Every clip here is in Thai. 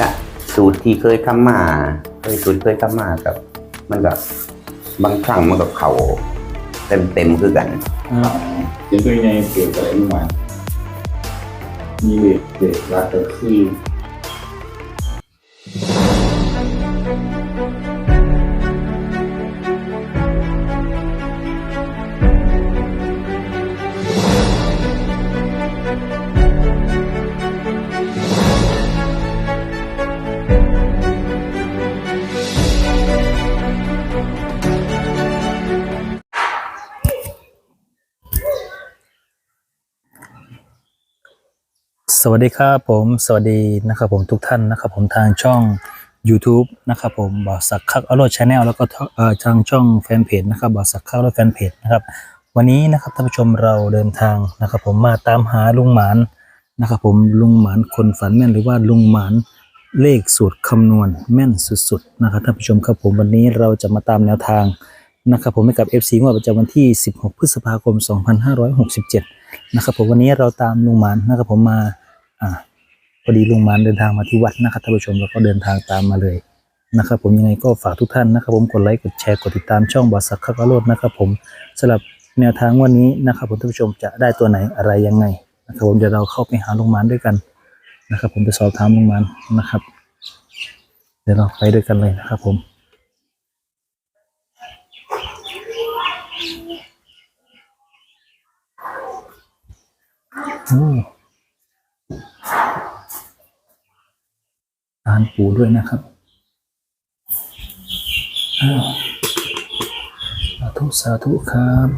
จะสูตรที่เคยทำมา เคยสูตรเคยทำมากับ มันก็บางครั้งมันก็เข่าเต็มเต็มคือกันยังตัวใหญ่เกี่ยวกับอะไรมามีเด็กเด็กรักก็คือ สวัสดีครับผมสวัสดีนะครับผมทุกท่านนะครับผมทางช่อง YouTube นะครับผมบอสักคักอโรดชาแนลแล้วก็เอ่อทางช่องแฟนเพจนะครับบอสักคักอโรดแฟนเพจนะครับวันนี้นะครับท่านผู้ชมเราเดินทางนะครับผมมาตามหาลุงหมานนะครับผมลุงหมานคนฝันแม่นหรือว่าลุงหมานเลขสูตรคำนวณแม่นสุดๆนะครับท่านผู้ชมครับผมวันนี้เราจะมาตามแนวทางนะครับผมให้กับ FC งวดประจำวันที่ 16 พฤษภาคม 2567 นะครับผมวันนี้เราตามลุงหมานนะครับผมมา อ่าพอดีลุงมานเดินทางมาที่วัดนะครับท่านผู้ชมเราก็เดินทางตามมาเลยนะครับ ผมยังไงก็ฝากทุกท่านนะครับ ผมกดไลค์กดแชร์กดติดตามช่องบอสสักขะโรดนะครับ ผมสำหรับแนวทางวันนี้นะครับ ผมท่านผู้ชมจะได้ตัวไหนอะไรยังไงนะครับ ผมเดี๋ยวเราเข้าไปหาลุงมานด้วยกันนะครับ ผมไปสอบถามลุงมานนะครับ เดี๋ยวเราไปด้วยกันเลยนะครับ ผมโอ้ ทานปูด้วยนะครับสาธุสาธุครับ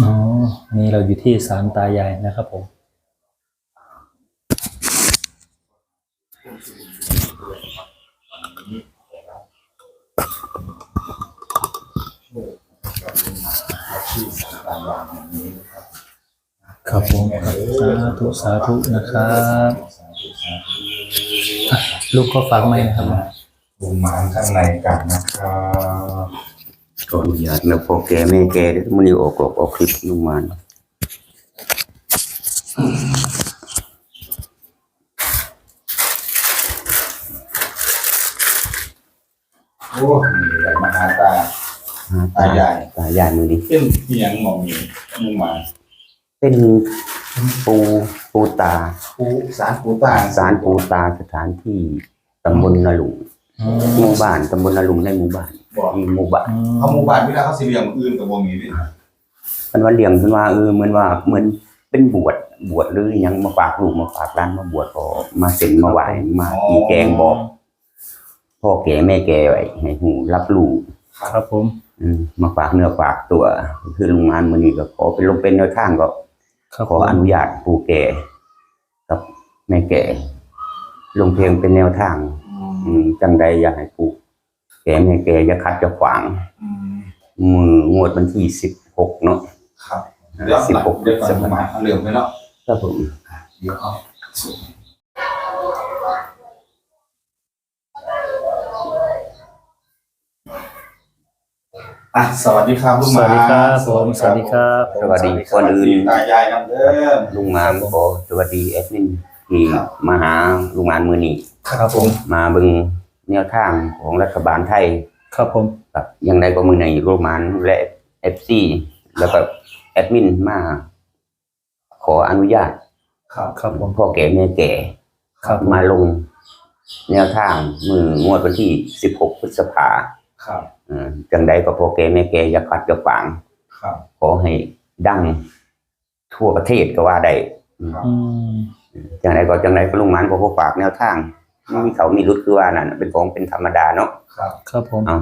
อ๋อ นี่เราอยู่ที่ศาลตายายนะครับผม ครับผมครับสา ธุสาธุนะครับอะลูกก็ฝากไหมนะครับบุญหมานข้างในกันนะครับขออนุญาตนะพ่อแกแม่แกเดี๋ยวมันนี่ออกออกออกคลิปลุงหมานโอ้มีอะไรมาหาตาตายายตายายมือนี้เป็นเพียงหมองนี้บุญหมานเป็น ปูปูตาปูสารปูตาสารปูตาสถานที่ตำบลนาลุงหมู่บ้านตำบลนาลุงในหมู่บ้านบอกมีหมู่บ้านเขาหมู่บ้านเวลาเขาสิเลี้ยงอื่นกับบ่มีนี่มันว่าเลี้ยงขึ้นว่าเออเหมือนว่าเหมือนเป็นบวชบวชหรือหยังมาฝากลูกมาฝากร้านมาบวชก็มาเซ็นมาไหวมาอีแกงบอกพ่อแก่แม่แก่ไว้ให้หูรับรู้ครับผม อืมมาฝากเนื้อฝากตัว คือลุงมานมือนี้ก็ขอเป็นลงเป็นแนวทางก็ครับ ขออนุญาตปู่แก่กับแม่แก่ลงเพลงเป็นแนวทาง อืมจังใดอยากให้ปู่แก่แม่แก่อย่าคัดจะขวาง มืองวดวันที่สิบหกเนาะครับเดี๋ยวสิบหลัหกกเดี๋ยวก่อนบุญหมานเอาเรื่องไปเนาะครับผมเดี๋ยวเอา อะสวัสดีครับลุงสหมาวัสดีครับผมสวัสดีครับผมสวัสดีคนอื่น ตายายน้ำเด้อลุงมานขอสวัสดีแอดมินที่ครับ มาหาลุงมานมือนี้ครับผมมาเบิ่งแนวทางของรัฐบาลไทยครับผมกับอยังไงก็มือในโรมานและเอฟซีแล้วก็แอดมินมาขออนุญาตครับครับผมพ่อแก่แม่แก่ครับผมมาลงแนวทางมืองวดวันที่ 16 พฤษภาครับเอ่อ จังใดก็พ่อแก่แม่แก่อย่าขัดอย่าขวางครับขอให้ดังทั่วประเทศก็ว่าได้อืมอืมจังใดก็จังใดก็ลุงหมันก็ขอฝากแนวทางไม่มีเขามีรุดคือว่านั่นเป็นของเป็นธรรมดาเนาะครับครับผมเอา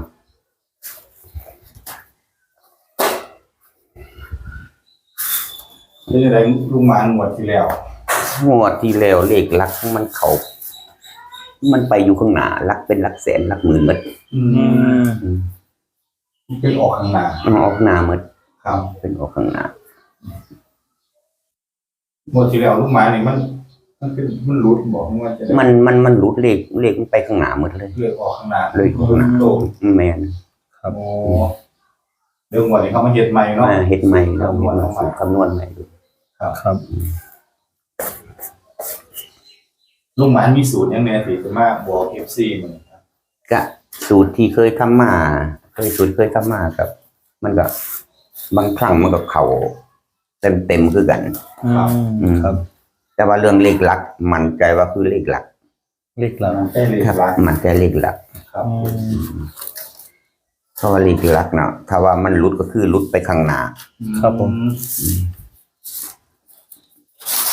นี่อะไรลุงหมานหมวดที่แล้วงวดที่แล้วเลขหลักมันเขามันไปอยู่ข้างหน้าหลักเป็นหลักแสนหลักหมื่นหมดอือืมมอืม เป็นออกข้างหน้ามันออกหน้าหมดครับเป็นออกข้างหน้าหมดที่แล้วลูกไม้นี่มัน มันเป็นมันรุดบอกว่าจะได้มันมันมันหลุดเลขเลขมันไปข้างหน้าหมดเลยเลือกออกข้างหน้าเลยข้างหน้าโตแมนครับโอ้เรื่องวันนี้เขามาเฮ็ดใหม่เนาะมาเฮ็ดใหม่เราเฮ็ดมาสูตรคำนวณใหม่ดูครับลูกไม้มีสูตรยังไงสิจะมาบอก FC มันครับก็สูตรที่เคยทำมา เคยสูตรเคยทำมากับ มันก็บางครั้งมันก็เข่าเต็มเต็มๆคือกันอืม ครับแต่ว่าเรื่องเลขหลัก มันใจว่าคือเลขหลักเลขหลังได้เลยครับรักมันใจเลขหลัก ครับ อืมเพราะว่าเลขหลักเนาะถ้าว่ามันหลุดก็คือหลุดไปข้างหน้า ครับผม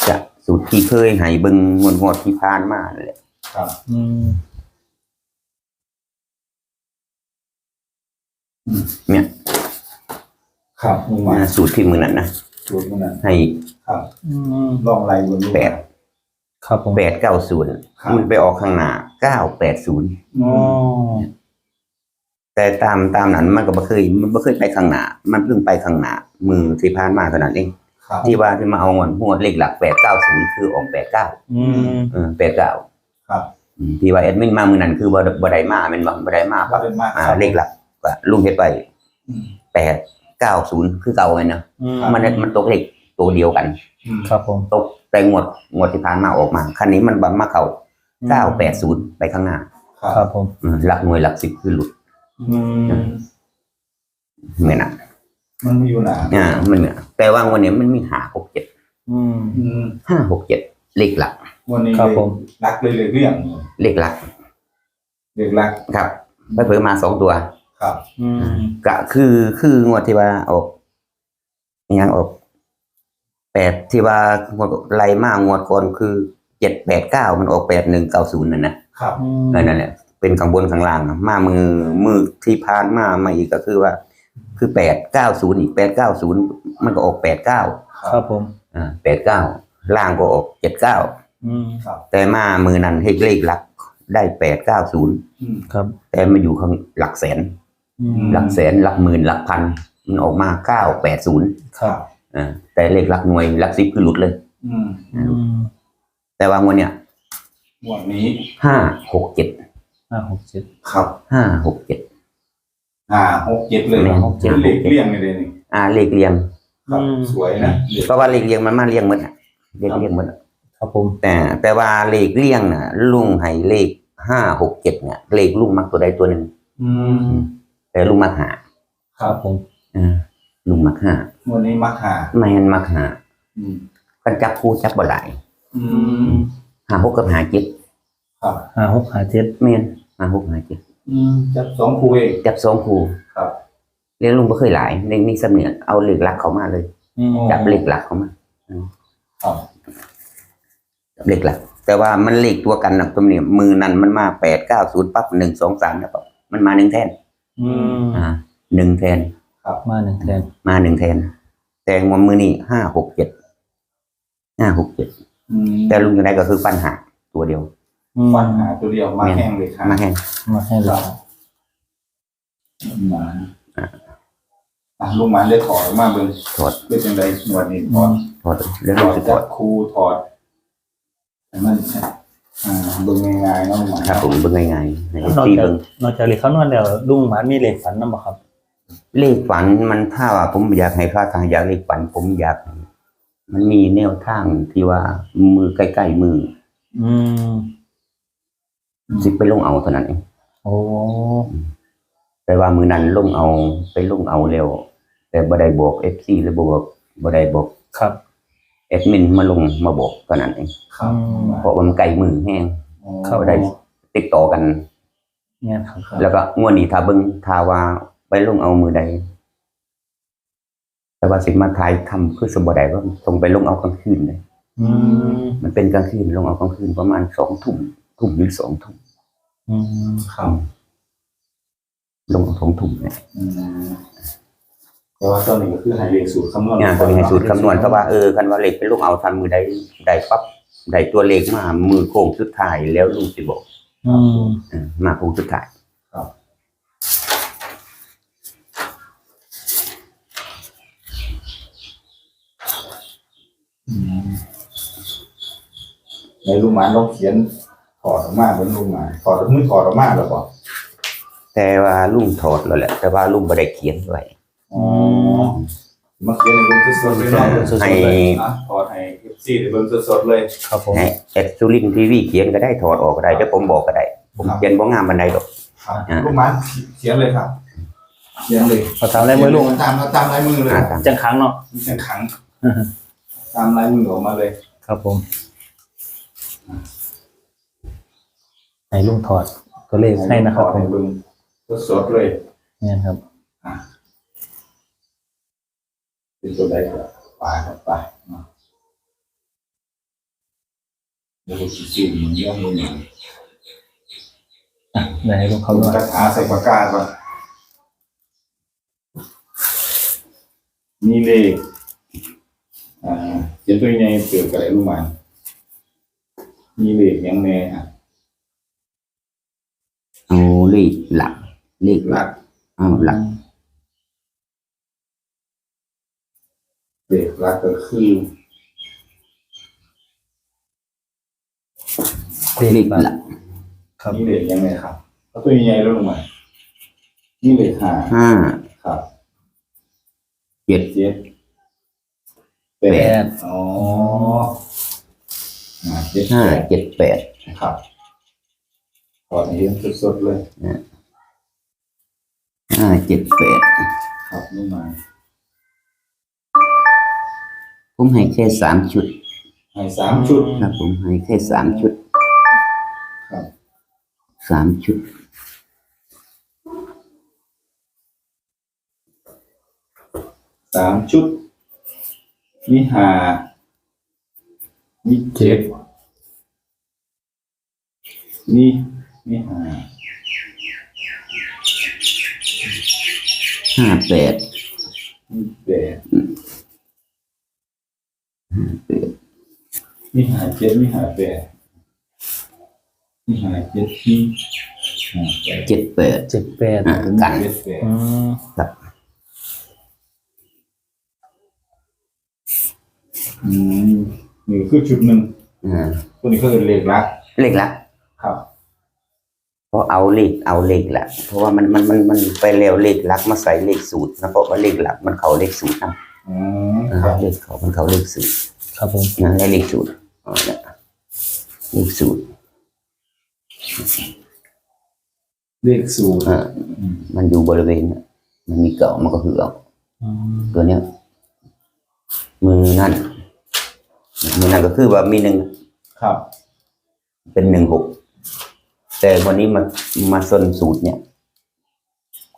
จะสูตรที่เคยให้เบิ่งงวดงวดที่ผ่านมานั่นแหละ ครับ อืม เนี่ยครับลูกไม้นะสูตรที่มือนั้นนะสูตรมันนั้นให้ครับอืมลองไล่บนลูกแปดครับผมแปดเก้าศูนย์ครับมันไปออกข้างหน้าเก้าแปดศูนย์อ๋อแต่ตามตามนั้นมันก็บ่เคย มันบ่เคยไปข้างหน้ามันเพิ่งไปข้างหน้ามือที่ผ่านมาเท่านั้นเองครับที่ว่าที่มาเอางวดงวดเลขหลักแปดเก้าศูนย์คือออกแปดเก้าอืมเออแปดเก้าครับที่ว่าแอดมินมามือนั้นคือบ่บ่ได้มาแม่นบ่บ่ได้มาก็ปั๊บเป็นมากอ่าครับเลขหลัก ก็ลุงเฮ็ดไปอืมแปดเก้าศูนย์คือเก่าไงเนาะอืมมันมันตกเลขตัวเดียวกันอืมครับผมตกแต่งวดงวดที่ผ่านมาออกมาคันนี้มันบัมาเข้าเก้าแปดศูนย์ไปข้างหน้า ครับครับผมอืมหลักหน่วยหลักสิบคือหลุดอืมเหมือนอะ มันมีอยู่หนาอ่ามันเนี่ยแต่ว่างวันนี้มันมีหาหกเจ็ดอืมอืมห้าหกเจ็ดเลขหลัก วันนี้ครับผมรักเลยเลยเรื่องเลขหลักเด็กรักครับไปเพิ่มมาสองตัว ครับอืมก็คือคืองวดที่ว่าออกอิหยังออกแปดที่ว่างวดไล่มางวดก่อนคือเจ็ดแปดเก้ามันออกแปดหนึ่งเก้าศูนย์นั่นนะครับอืมเออนั่นแหละเป็นข้างบนข้างล่างอะมามือมือที่พานมามาอีกก็คือว่า คือแปดเก้าศูนย์อีกแปดเก้าศูนย์มันก็ออกแปดเก้าครับผม อ่าแปดเก้าล่างก็ออกเจ็ดเก้าอืมครับแต่มามือนั้นให้เลขหลัก ได้แปดเก้าศูนย์อืม ครับ แต่มาอยู่ข้างหลักแสนอืม หลักแสนหลักหมื่นหลักพันมันออกมาเก้าแปดศูนย์ครับอ่าแต่เลขหลักหน่วยหลักสิบคือหลุดเลยอืมอืมแต่ว่างวดเนี้ยวันนี้ห้าหกเจ็ดห้าหกเจ็ดครับห้าหกเจ็ดอ่าหกเจ็ดเลยแม่หกเจ็ดเป็นเลขเลี่ยงเลยนี่อ่าเลขเรียงครับสวยนะเลขเพราะว่าเลขเรียงมันมาเรียงหมดอะเลขเรียงหมดอะครับผมแต่แต่ว่าเลขเรียงน่ะ ลุงให้เลขห้าหกเจ็ดเนี่ยเลขลุงมักตัวใดตัวหนึ่งอืม แต่ลุงมักหาครับผมอ่าลุงมักหาวันนี้มักหาแมนมักหาอืมกันจับคู่จับบ่หลายอืมหาหกกับหาเจ็ดครับห้าหกห้าเจ็ดแมนหาหกหาเจ็ดอืมจับสองคู่เองจับสองคู่ครับเรียนลุงบ่เคยหลายในนี่สำเนียงเอาเลขหลักเขามาเลย อืมจับเลขหลักเขามาครับจับเลขหลัก แต่ว่ามันเลขตัวกันนะตัวนี้มือนั้นมันมาแปดเก้าศูนย์ปั๊บหนึ่งสองสามแล้วปั๊บมันมาหนึ่งแทน อืมอ่าหนึ่งแทนมาหนึ่งแทนมาหนึ่งแทน แต่งวดมือนี่ห้าหกเจ็ดห้าหกเจ็ดอืมแต่ลุงยังไงก็คือปัญหาตัวเดียวอืมฟันหาตัวเดียวมาแห้งเลยครับมาแห้งมาให้เรามาอะลุงหมันได้ถอดออกมาเบิ่งถอดเป็นยังไงหนวดนี่ถอดถอดเรื่องถลูอกดสิถจาอกดครูถอดให้มัน อ่าเบิ่งง่ายๆเนาะลุงหมันครับผมเบิ่งง่ายๆในนอกตีจากเบิ่งนอกจากเลขคำนวณแล้วลุงหมานมีเลขฝันนำบ่ครับ เลขฝันมันถ้าว่าผมอยากให้พระทางอยากเลขฝันผมอยากให้มันมีแนวทางที่ว่ามือใกล้ๆมืออืมสิไปลงเอาเท่านั้นเองโอ้แต่ว่ามือนั้นลงเอาไปลงเอาเร็วแต่บ่ได้บอกเอฟซีหรือบ่บอกบ่ได้บอก ครับแอดมินมาลงมาบอกเท่านั้นเองครับเพราะว่ามันใกล้มือแห้งครับบ่ได้ติดต่อกันเนี่ยครับแล้วก็งวดนี้ถ้าเบิ่งถ้าว่าไปลงเอามือใดแต่ว่าสิมาทายทำคือสมบ่ได้ว่าต้องไปลงเอากลางคืนเลยอืมมันเป็นกลางคืนลงเอากลางคืนประมาณสองทุ่มทุ่มหรือสองทุ่มอืมครับลงเอาสองทุ่มเนี่ยอืม แต่ว่าตอนนี้ก็คือให้เลขสูตรคำนวณงานตัวนี้ให้สูตรคำนวณเพราะว่าเออคันว่าเลขไปลงเอาทันมือใดได้ปั๊บได้ตัวเลขมามือโค้งสุดท้ายแล้วลุงสิบอกอืมเออมาโค้งสุดท้ายอืมในลุงหมานลองเขียนถอดออกมาบนลุงหมานถอดมือถอดออกมาแล้วบอกแต่ว่าลุงถอดแล้วแหละแต่ว่าลุงไม่ได้เขียนไว้ อ๋อมาเขียนในเบิ้งสดๆเลยเนาะให้อะถอดให้เอฟซีในเบิ้งสดๆเลย ครับผมให้เอ็ดซูลินทีวีเขียนก็ได้ถอดออกก็ได้เดี๋ยวผมบอกก็ได้ผมเขียนบ่งามบันไดหรอกครับอ่าลุงหมานเขียนเลยครับเขียนเลยขอถามอะไรมือลุงตามตามลายมือเลยอ่าตามจังครั้งเนาะมีเส้นขังตามลายมือออกมาเลย ครับผมให้ลุงถอดตัวเลขให้นะครับถอดผมให้เบิ้งสดๆเลยเนี่ยครับ อะเป็นตัวใดก็ไปครับไปมาเดี๋ยวผมจะซูมมันเยอะมือหนึ่งอะเดี๋ยวให้ลุง เอาเขาด้วยคาถาใส่ปากกาก่อนนี่เลขอ่าเขียนตัวยังไงเกิดกับอะไรรู้ไหมมีเลขยังแน่ฮะเอาเลขหลักเลขหหลัลักกเอาหลักเลขหลักก็คือเลขหลักครับนี่เลขยังไงครับเอาตัวยังไงรู้ไหมนี่เลขห้าห้าครับเจ็ดเจ็ดแปแปดดอ๋ออ่าเจ็ดห้าแปดเจ็ดแปดครับถอดให้เห็นสดๆเลยห้าเจ็ดแปดครับนี่มา ผมให้แค่สามชุด ให้สามชุด ครับ ผมให้แค่สามชุดครับ สามชุด สามชุด มีหามีเจ็ดมีมีหาห้าแปดมีแปด มีหาเจ็ดมีหาแปดมีหาเจ็ดมีหาแปดเจ็ดแปดเจ็ดแปดอะกันเจ็ดแปดอืมครับอืมนี่คือชุดหนึ่งอ่าตัวนี้คือเลขลักษณ์เลขหลักครับเพราะเอาเลขเอาเลขหลักเพราะว่ามันมันมันมันไปเร็วเลขหลักมาใส่เลขสูตรนะเพราะว่าเลขหลักมันเขาเลขสูตรนะ อืมอ่าครับเลขเขามันเขาเลขสูตรครับผมนะและเลขสูตรอ๋อเนี่ยเลขสูตรเลขศูนย์อ่ามันอยู่บริเวณน่ะมันมีเก่ามันก็คือเอาอืมตัวเนี้ย มือนั่นมือนั่นก็คือว่ามีหนึ่งครับ เป็นหนึ่งหกแต่วันนี้มามาซนสูตรเนี่ย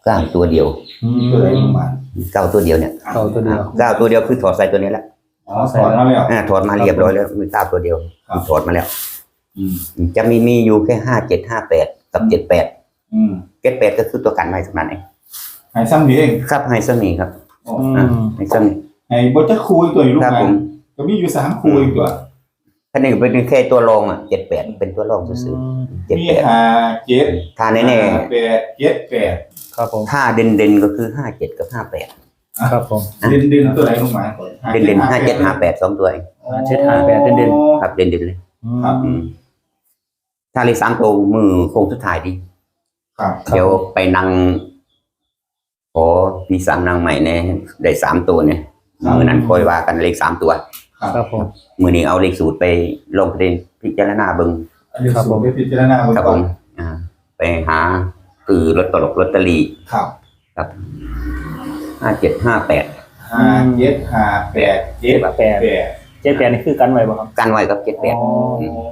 เก้าตัวเดียวอืมตัวไหนประมาณเก้าตัวเดียวเนี่ยเก้าตัวเดียวเก้าตัวเดียวคือถอดใส่ตัวนี้แหละอ๋อสอนมาแล้วอ่าถอดมาเรียบร้อยแล้วมีเก้าตัวเดียวครับถอดมาแล้วอืมจะมีมีอยู่แค่ห้าเจ็ดห้าแปดกับเจ็ดแปดอืมเจ็ดแปดก็คือตัวกันไว้สำนันเองให้ซ้ำนี้เองครับไฮซัมนี่ครับอ๋ออือ่ามไฮซัมนี่ให้บทจะคุยตัวอยู่ลูกครับงาผนมก็มีอยู่สามคุยตัว ท่านนี่เป็นแค่ตัวรองอะเจ็ดแปดเป็นตัวรองซื่อๆเจ็ดมีแปดหาเจ็ดถ้าแน่ห้าแปดเจ็ดแปดครับผม ๆถ้าเด่นเด่นๆก็คือห้าเจ็ดกับห้าแปดครับผม เด่นเด่นตัวไหนลงมาเด่นเด่นห้าเจ็ดห้าแปดสองตัวเองห้าเจ็ดห้าแปดเด่น ครับเด่นเด่นๆเลยอืมครับ อืมถ้าเลขสามตัวมือโค้งสุดท้ายดี ครับครับ เดี๋ยวไปนั่งขอพี่สามนางใหม่เนี่ยได้สามตัวเนี่ยมือนั้นคอยว่ากันเลขสามตัว ครับครับผมมือนี้เอาเลขสูตรไปลงประเด็นพิจารณาเบิงอันนี้สูตรไปพิจารณาเบื้องครับก่ผอนมอ่าไปหาคือลอตเตอรี่ลอตเตอรี่ครับห้าเจ็ดห้าแปดห้าเจ็ดห้าแปดเจ็ดแปดแปดเจ็ดแปดนี่คือกันไว้บ่ครับ กันไว้กับเจ็ดแปดอ๋อ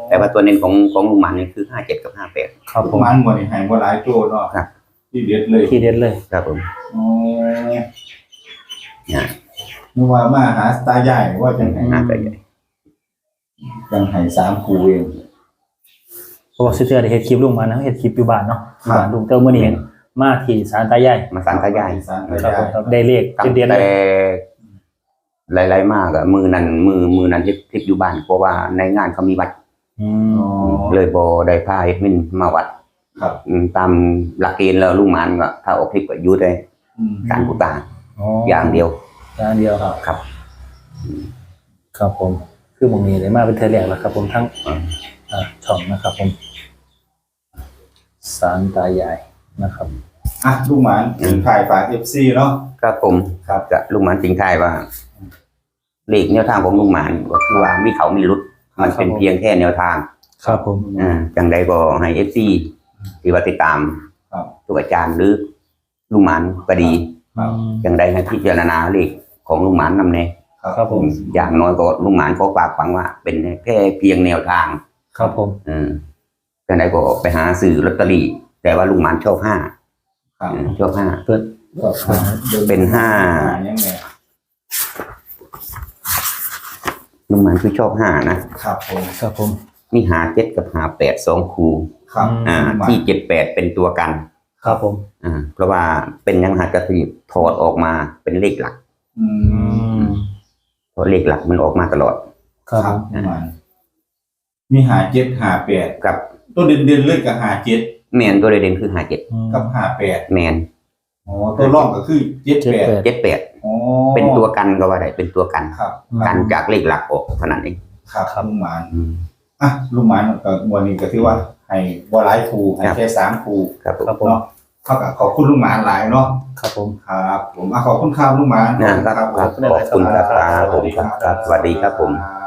แต่ว่าตัวเน้นของของลุงหมันนี่คือห้าเจ็ดกับห้าแปด ครับผมมันหมดนี่ให้บ่หลายตัวเนาะครับ ที่เด็ดเลยที่เด็ดเลย ครับผมอ๋อ เนี่ย นึกว่ามาหาสตาร์ใหญ่ว่าจังไงน่าจะใหญ่จังไห้สามคูเองเพราะว่าซิเตอร์ได้เฮ็ดคลิปลุงมานะเฮ็ดคลิปอยู่บ้านเนาะครับบ้านลุงเต้ามื้อนี้มาที่ศาลตายายมาสันตายายสามคตารับยาผมยครับได้เลขตั้งเด็ดๆเลแต่ยหลายๆมากอะมือนั้นมือมือนั้นที่ที่อยู่บ้านเพราะว่าในงานเขามีวัดอือ๋อมเลยบอได้พาเอ็ดมินมาวัดครับอืมตามหลักเกณฑ์แล้วลุงหมันก็ถ้าออกคลิปก็อยุ่ได้อืมการกุตาอ๋ออย่างเดียว อย่างเดียวครับ ครับ ครับผม คือหมองนี้ได้มาเป็นเทอแรกแล้วครับ ผมทั้งอืมช่องนะครับ ผม สารตายายนะครับ อะลุงหมานถึงถ่ายฝากเอฟซีเนาะ ครับผมครับกับลุงหมานสิงห์ไทายว่าเลขแนวทางของลุงหมานก็คือว่ามีเขามีรุดมันเป็นเพียงแค่แนวทางครับผม อ่าจังใดก็ให้เอฟซีที่ว่าติดตามครับ ทุกอาจารย์หรือลุงหมานก็ดีครับ จังใดให้พิจารณาเลข ของลุงหมานนำแน่ครับผม อย่างน้อยก็ลุงหมานเขาฝากฝังว่า เป็นแค่เพียงแนวทางครับผม เออจังใดก็ไปหาซื้อลอตเตอรี่ แต่ว่าลุงหมานชอบห้าครับเออชอบห้า เปิดก็เป็นห้า ยังไงลุงหมานคือชอบห้านะ ครับผม ครับผมมีหาเจ็ดกับหาแปดสองคูครับอ่าลุงหมานที่เจ็ดแปดเป็นตัวกัน ครับผม อ่า เพราะว่าเป็นยังหักกระสีถอดออกมาเป็นเลขหลักอือืมม เพราะเลขหลักมันออกมาตลอด ครับผมลุงหมานมีหาเจ็ดหาแปดกับตัวเด่นเด่นๆเลยกับหาเจ็ดแมนตัวเด่นคือหาเจ็ดอืมกับหาแปดแมนอ๋อตัวร่องก็คือเจ็ดเจ็ดแปดแปดเจ็ดแปดอ๋อเป็นตัวกันก็ว่าได้เป็นตัวกันครับกันจากเลขหลักออกเท่านั้นเองครับลุงหมานอืมอะลุงหมานก็มวนนี้ก็ถือว่าให้บัวหลายครูให้ครับแค่สามครูครับผมครับผมเนาะ เท่ากับขอบคุณลุงหมานหลายเนาะครับผม ครับ ผมอะขอบคุณครับลุงหมานนะครับครับขอบคุณครับครับผมครับครับสวัสดีครับผม ครับ